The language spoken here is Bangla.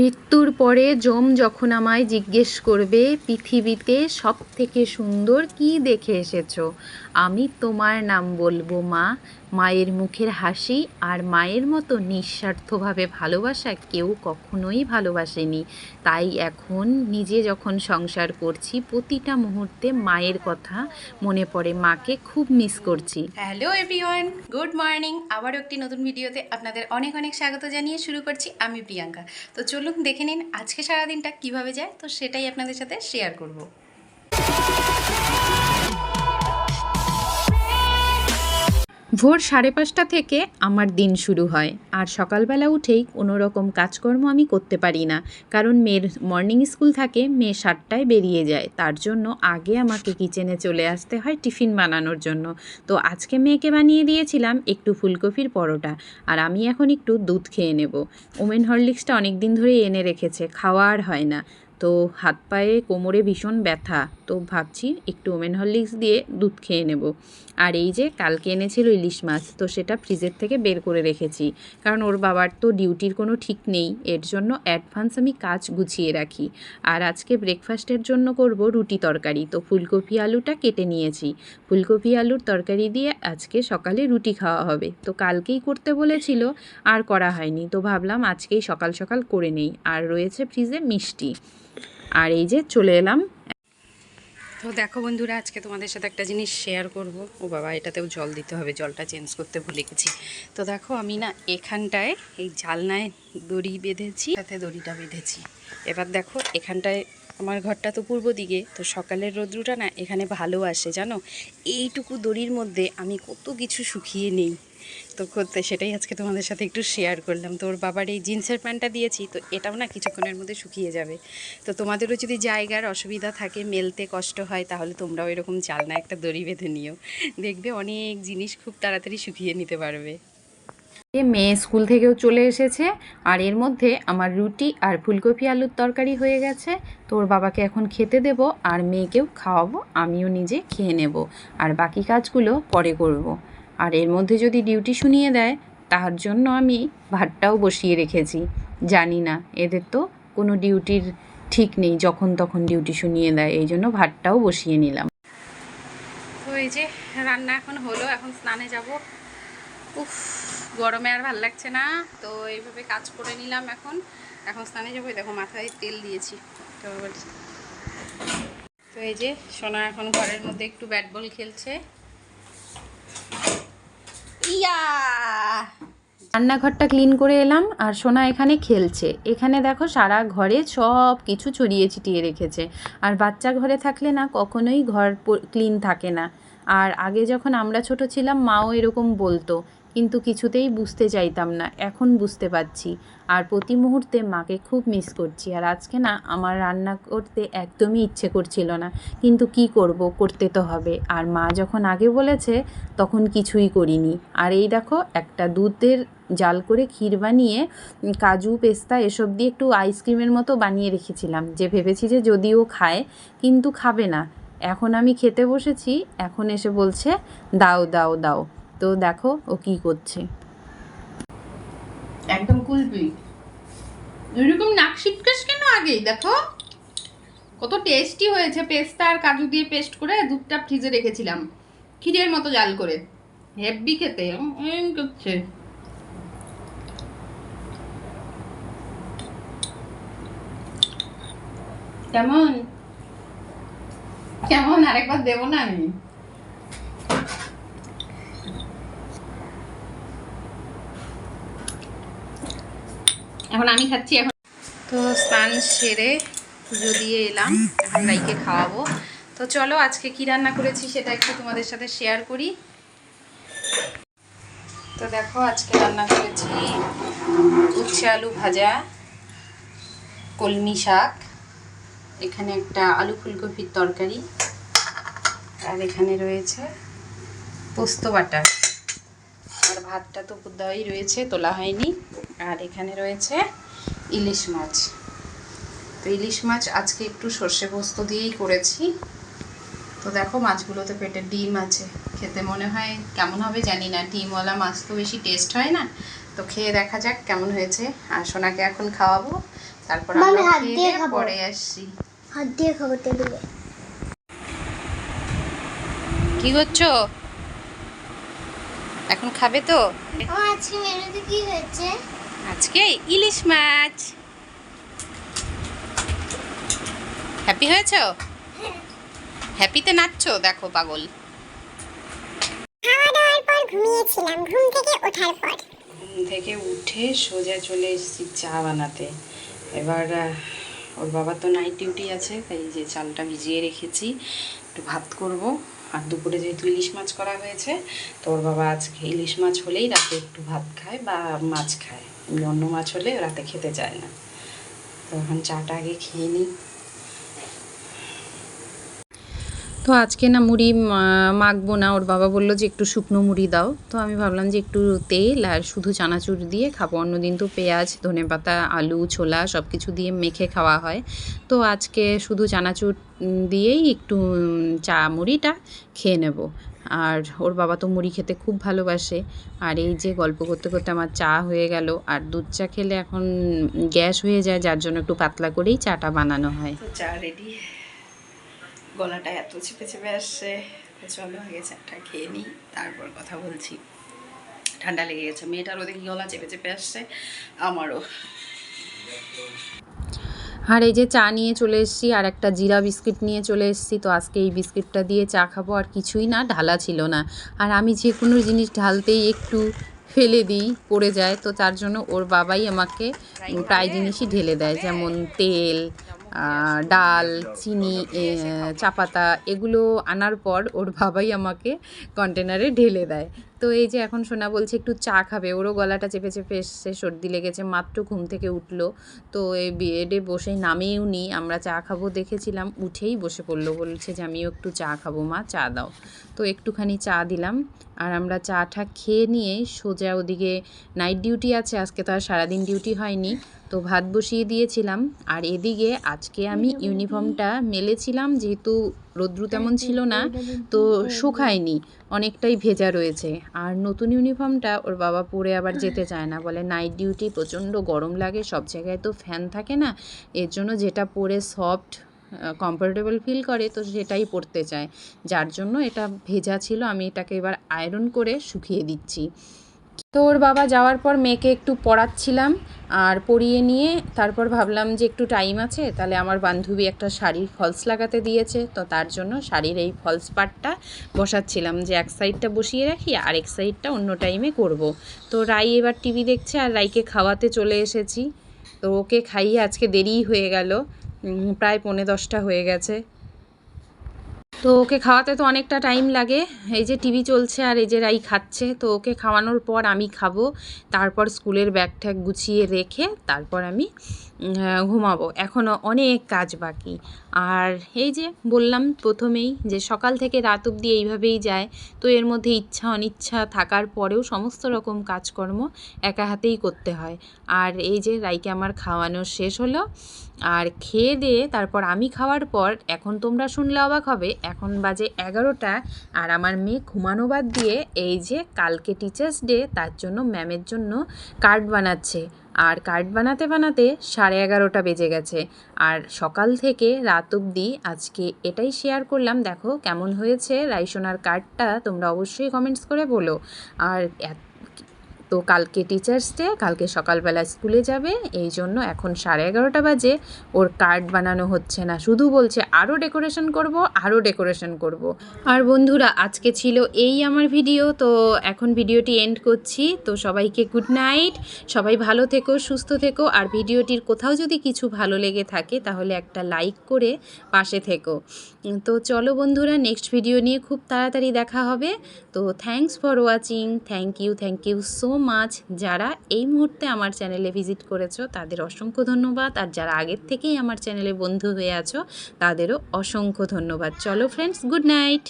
মৃত্যুর পরে যম যখন আমায় জিজ্ঞেস করবে, পৃথিবীতে সব থেকে সুন্দর কি দেখে এসেছ? আমি তোমার নাম বলব, মা। মায়ের মুখের হাসি আর মায়ের মতো নিঃস্বার্থভাবে ভালোবাসা কেউ কখনোই ভালোবাসেনি। তাই এখন নিজে যখন সংসার করছি, প্রতিটা মুহূর্তে মায়ের কথা মনে পড়ে। মাকে খুব মিস করছি। হ্যালো এভরিওয়ান গুড মর্নিং আবারও একটি নতুন ভিডিওতে আপনাদের অনেক অনেক স্বাগত জানিয়ে শুরু করছি আমি প্রিয়াঙ্কা। তো চলুন দেখে নিন আজকে সারাদিনটা কীভাবে যায়। তো সেটাই আপনাদের সাথে শেয়ার করব। ভোর সাড়ে পাঁচটা থেকে আমার দিন শুরু হয়। আর সকালবেলা উঠেই কোনো রকম কাজকর্ম আমি করতে পারি না। কারণ মেয়ের মর্নিং স্কুল থাকে, মেয়ে সাতটায় বেরিয়ে যায়। তার জন্য আগে আমাকে কিচেনে চলে আসতে হয় টিফিন বানানোর জন্য। তো আজকে মেয়েকে বানিয়ে দিয়েছিলাম একটু ফুলকপির পরোটা। আর আমি এখন একটু দুধ খেয়ে নেব। ওমেন হরলিক্সটা অনেক দিন ধরে এনে রেখেছে, খাওয়া আর হয় না। তো হাত পায়ে কোমরে ভীষণ ব্যথা। তো ভাবছি একটু ওমেন হরলিক্স দিয়ে দুধ খেয়ে নেব। আর এই যে কালকে এনেছিল ইলিশ মাছ, তো সেটা ফ্রিজের থেকে বের করে রেখেছি। কারণ ওর বাবার তো ডিউটির কোনো ঠিক নেই, এর জন্য অ্যাডভান্স আমি কাজ গুছিয়ে রাখি। আর আজকে ব্রেকফাস্টের জন্য করব রুটি তরকারি। তো ফুলকপি আলুটা কেটে নিয়েছি। ফুলকপি আলুর তরকারি দিয়ে আজকে সকালে রুটি খাওয়া হবে। তো কালকেই করতে বলেছিল, আর করা হয়নি। তো ভাবলাম আজকেই সকাল সকাল করে নেই। আর রয়েছে ফ্রিজে মিষ্টি। আর এই যে চলে এলাম। তো দেখো বন্ধুরা, আজকে তোমাদের সাথে একটা জিনিস শেয়ার করব। ও বাবা, এটাতেও জল দিতে হবে, জলটা চেঞ্জ করতে ভুলে গেছি। তো দেখো, আমি না এখানটায় এই জালনায় দড়ি বেঁধেছি, সাথে দড়িটা বেঁধেছি। এবার দেখো, এখানটায় আমার ঘরটা তো পূর্ব দিকে, তো সকালের রোদ্রুটা না এখানে ভালো আসে, জানো? এইটুকু দড়ির মধ্যে আমি কত কিছু শুকিয়ে নেই। তো করতে সেটাই আজকে তোমাদের সাথে একটু শেয়ার করলাম। তো ওর বাবার এই জিন্সের প্যান্টটা দিয়েছি, তো এটাও না কিছুক্ষণের মধ্যে শুকিয়ে যাবে। তো তোমাদেরও যদি জায়গার অসুবিধা থাকে, মেলতে কষ্ট হয়, তাহলে তোমরাও এরকম জালনা একটা দড়ি বেঁধে নিও। দেখবে অনেক জিনিস খুব তাড়াতাড়ি শুকিয়ে নিতে পারবে। মেয়ে স্কুল থেকেও চলে এসেছে। আর এর মধ্যে আমার রুটি আর ফুলকপি আলুর তরকারি হয়ে গেছে। তোর বাবাকে এখন খেতে দেব আর মেয়েকেও খাওয়াবো, আমিও নিজে খেয়ে নেব। আর বাকি কাজগুলো পরে করব। আর এর মধ্যে যদি ডিউটি শুনিয়ে দেয়, তার জন্য আমি ভাতটাও বসিয়ে রেখেছি। জানি না, এদের তো কোনো ডিউটির ঠিক নেই, যখন তখন ডিউটি শুনিয়ে দেয়। এই জন্য ভাতটাও বসিয়ে নিলাম। তো এই যে রান্না এখন হলো, এখন স্নানে যাব। উফ, গরমে আর ভালো লাগছে না। তো এইভাবে কাজ করে নিলাম এখন। এখন স্নানে যাব। দেখো, মাথায় তেল দিয়েছি। তো তো এই যে সোনা এখন ঘরের মধ্যে একটু ব্যাট বল খেলছে। ইয়া! রান্নাঘরটা ক্লিন করে এলাম আর সোনা এখানে খেলছে। এখানে দেখো সারা ঘরে সব কিছু ছড়িয়ে ছিটিয়ে রেখেছে। আর বাচ্চা ঘরে থাকলে না কখনোই ঘর ক্লিন থাকে না। আর আগে যখন আমরা ছোট ছিলাম, মাও এরকম বলতো কিন্তু কিছুতেই বুঝতে চাইতাম না, এখন বুঝতে পারছি। আর প্রতি মুহূর্তে মাকে খুব মিস করছি। আর আজকে না, আমার রান্না করতে একদমই ইচ্ছে করছিল না। কিন্তু কি করব, করতে তো হবে। আর মা যখন আগে বলেছে, তখন কিছুই করিনি। আর এই দেখো, একটা দুধের জাল করে ক্ষীর বানিয়ে কাজু, পেস্তা এসব দিয়ে একটু আইসক্রিমের মতো বানিয়ে রেখেছিলাম। যে ভেবেছি যে যদিও খায়, কিন্তু খাবে না। এখন আমি খেতে বসেছি, এখন এসে বলছে, দাও দাও দাও। তো দেখো ও কি করছে। একদম কুলপি এরকম নাক শিটকাস কেন আগেই দেখো। কত টেস্টি হয়েছে পেস্তা আর কাজু দিয়ে পেস্ট করে দুধটা ফ্রিজে রেখেছিলাম। ক্ষীরের মতো জাল করে। হেভি খেতে। করছে। কেমন? কেমন? আরেকবার দেবো না আমি? এখন আমি খাচ্ছি, এখন তো স্নান সেরে পুজো দিয়ে এলাম, এখন রাইকে খাওয়াবো। তো চলো আজকে কি রান্না করেছি সেটা একটু তোমাদের সাথে শেয়ার করি। তো দেখো, আজকে রান্না করেছি উচ্ছে আলু ভাজা, কলমি শাক, এখানে একটা আলু ফুলকপির তরকারি, আর এখানে রয়েছে পোস্ত বাটা ভাতটা তো দেওয়াই রয়েছে তোলা হয়নি। আর এখানে রয়েছে ইলিশ মাছ। তো ইলিশ মাছ আজকে একটু সর্ষে পোস্ত দিয়েই করেছি। তো দেখো মাছগুলোতে পেটে ডিম আছে। খেতে মনে হয় কেমন হবে জানি না। ডিমওয়ালা মাছ তো বেশি টেস্ট হয় না। তো খেয়ে দেখা যাক কেমন হয়েছে। আর সোনাকে এখন খাওয়াবো। তারপর আমরা খেয়ে। পরে আসছি। হাত দিয়ে খাব টেবিলে। কি করছ? এখন খাবে তো? আজকে মেনুতে কি হয়েছে? আজকে ইলিশ মাছ। হ্যাপি হয়েছো? হ্যাপিতে নাচছো দেখো পাগল। খাওয়া দাওয়ার পর ঘুমিয়েছিলাম ঘুম থেকে ওঠার পর। ঘুম থেকে উঠে সোজা চলে এসেছি চা বানাতে। এবার ওর বাবা তো নাইট ডিউটি আছে তাই যে চালটা ভিজিয়ে রেখেছি একটু ভাত করব। আর দুপুরে যেহেতু ইলিশ মাছ করা হয়েছে, তো ওর বাবা আজকে ইলিশ মাছ হলেই রাতে একটু ভাত খায় বা মাছ খায়। এমনি অন্য মাছ হলে রাতে খেতে চায় না। তো এখন চাটা আগে খেয়ে নিই। তো আজকে না মুড়ি মাখবো না। ওর বাবা বলল যে একটু শুকনো মুড়ি দাও। তো আমি ভাবলাম যে একটু তেল আর শুধু চানাচুর দিয়ে খাব। অন্যদিন তো পেঁয়াজ, ধনেপাতা, আলু, ছোলা সব কিছু দিয়ে মেখে খাওয়া হয়। তো আজকে শুধু চানাচুর দিয়েই একটু চা মুড়িটা খেয়ে নেব। আর ওর বাবা তো মুড়ি খেতে খুব ভালোবাসে। আর এই যে গল্প করতে করতে আমার চা হয়ে গেল। আর দুধ চা খেলে এখন গ্যাস হয়ে যায়, যার জন্য একটু পাতলা করেই চাটা বানানো হয়। চা রেডি গলাটা এত চেপে চেপে আসছে চলো আগে চাটা খেয়ে নিই তারপর কথা বলছি। ঠান্ডা লেগে গেছে মেয়েটারও দেখি গলা চেপে চেপে আসছে আমারও। আর এই যে চা নিয়ে চলে এসেছি আর একটা জিরা বিস্কিট নিয়ে চলে এসেছি তো আজকে এই বিস্কিটটা দিয়ে চা খাব আর কিছুই না ঢালা ছিল না। আর আমি যে কোনো জিনিস ঢালতেই একটু ফেলে দিই পড়ে যায় তো তার জন্য ওর বাবাই আমাকে প্রায় জিনিসই ঢেলে দেয় যেমন তেল ডাল চিনি চা পাতা এগুলো আনার পর ওর বাবাই আমাকে কন্টেনারে ঢেলে দেয়। তো এই যে এখন সোনা বলছে একটু চা খাবে ওরও গলাটা চেপে চেপে এসছে সর্দি লেগেছে মাত্র ঘুম থেকে উঠল। তো এই বেডে বসে নামেও নি আমরা চা খাব দেখেছিলাম উঠেই বসে পড়ল বলছে যে আমিও একটু চা খাব মা চা দাও। তো একটুখানি চা দিলাম আর আমরা চা চাটা খেয়ে নিয়ে সোজা ওদিকে নাইট ডিউটি আছে আজকে তো আর সারাদিন ডিউটি হয়নি তো ভাত বসিয়ে দিয়েছিলাম। আর এদিকে আজকে আমি ইউনিফর্মটা মেলেছিলাম যেহেতু রৌদ্রু তেমন ছিল না, তো শুকায়নি, অনেকটাই ভেজা রয়েছে। আর নতুন ইউনিফর্মটা ওর বাবা পরে আবার যেতে চায় না, বলে নাইট ডিউটি প্রচণ্ড গরম লাগে, সব জায়গায় তো ফ্যান থাকে না, এর জন্য যেটা পরে সফট কমফোর্টেবল ফিল করে, তো সেটাই পরতে চায়। যার জন্য এটা ভেজা ছিল, আমি এটাকে এবার আয়রন করে শুকিয়ে দিচ্ছি। তো ওর বাবা যাওয়ার পর মেয়েকে একটু পড়াচ্ছিলাম আর পড়িয়ে নিয়ে তারপর ভাবলাম যে একটু টাইম আছে, তাহলে আমার বান্ধবী একটা শাড়ির ফলস লাগাতে দিয়েছে, তো তার জন্য শাড়ির এই ফলস পার্টটা বসাচ্ছিলাম যে এক সাইডটা বসিয়ে রাখি আর এক সাইডটা অন্য টাইমে করব। তো রাই এবার টিভি দেখছে আর রাইকে খাওয়াতে চলে এসেছি। তো ওকে খাইয়ে আজকে দেরিই হয়ে গেল। প্রায় পৌনে দশটা হয়ে গেছে। তো ওকে খাওয়াতে তো অনেকটা টাইম লাগে। এই যে টিভি চলছে আর এই যে রাই খাচ্ছে, তো ওকে খাওয়ানোর পর আমি খাব। তারপর স্কুলের ব্যাগ ট্যাগ গুছিয়ে রেখে তারপর আমি ঘুমাবো। এখনও অনেক কাজ বাকি। আর এই যে বললাম প্রথমেই যে সকাল থেকে রাত অবধি এইভাবেই যায়। তো এর মধ্যে ইচ্ছা অনিচ্ছা থাকার পরেও সমস্ত রকম কাজকর্ম একা হাতেই করতে হয়। আর এই যে রাইকে আমার খাওয়ানো শেষ হলো। আর খেয়ে দিয়ে তারপর আমি খাওয়ার পর, এখন তোমরা শুনলে অবাক হবে এখন বাজে এগারোটা আর আমার মেয়ে ঘুমানো বাদ দিয়ে এই যে কালকে টিচার্স ডে তার জন্য ম্যামের জন্য কার্ড বানাচ্ছে। আর কার্ড বানাতে বানাতে সাড়ে এগারোটা বেজে গেছে। আর সকাল থেকে রাত অবধি আজকে এটাই শেয়ার করলাম। দেখো কেমন হয়েছে রাইসোনার কার্ডটা তোমরা অবশ্যই কমেন্টস করে বলো। আর এত তো কালকে টিচার্স ডে কালকে সকালবেলা স্কুলে যাবে। এই জন্য এখন সাড়ে এগারোটা বাজে। ওর কার্ড বানানো হচ্ছে না। শুধু বলছে আরও ডেকোরেশন করব আরও ডেকোরেশন করব। আর বন্ধুরা, আজকে ছিল এই আমার ভিডিও তো এখন ভিডিওটি এন্ড করছি। তো সবাইকে গুড নাইট সবাই ভালো থেকো, সুস্থ থেকো। আর ভিডিওটির কোথাও যদি কিছু ভালো লেগে থাকে, তাহলে একটা লাইক করে পাশে থেকো। তো চলো বন্ধুরা নেক্সট ভিডিও নিয়ে খুব তাড়াতাড়ি দেখা হবে। তো thanks for watching thank you thank you so much যারা এই মুহূর্তে আমার চ্যানেলে ভিজিট করেছ, তাদের অসংখ্য ধন্যবাদ। আর যারা আগের থেকেই আমার চ্যানেলে বন্ধু হয়ে আছো, তাদেরও অসংখ্য ধন্যবাদ। চলো ফ্রেন্ডস গুড নাইট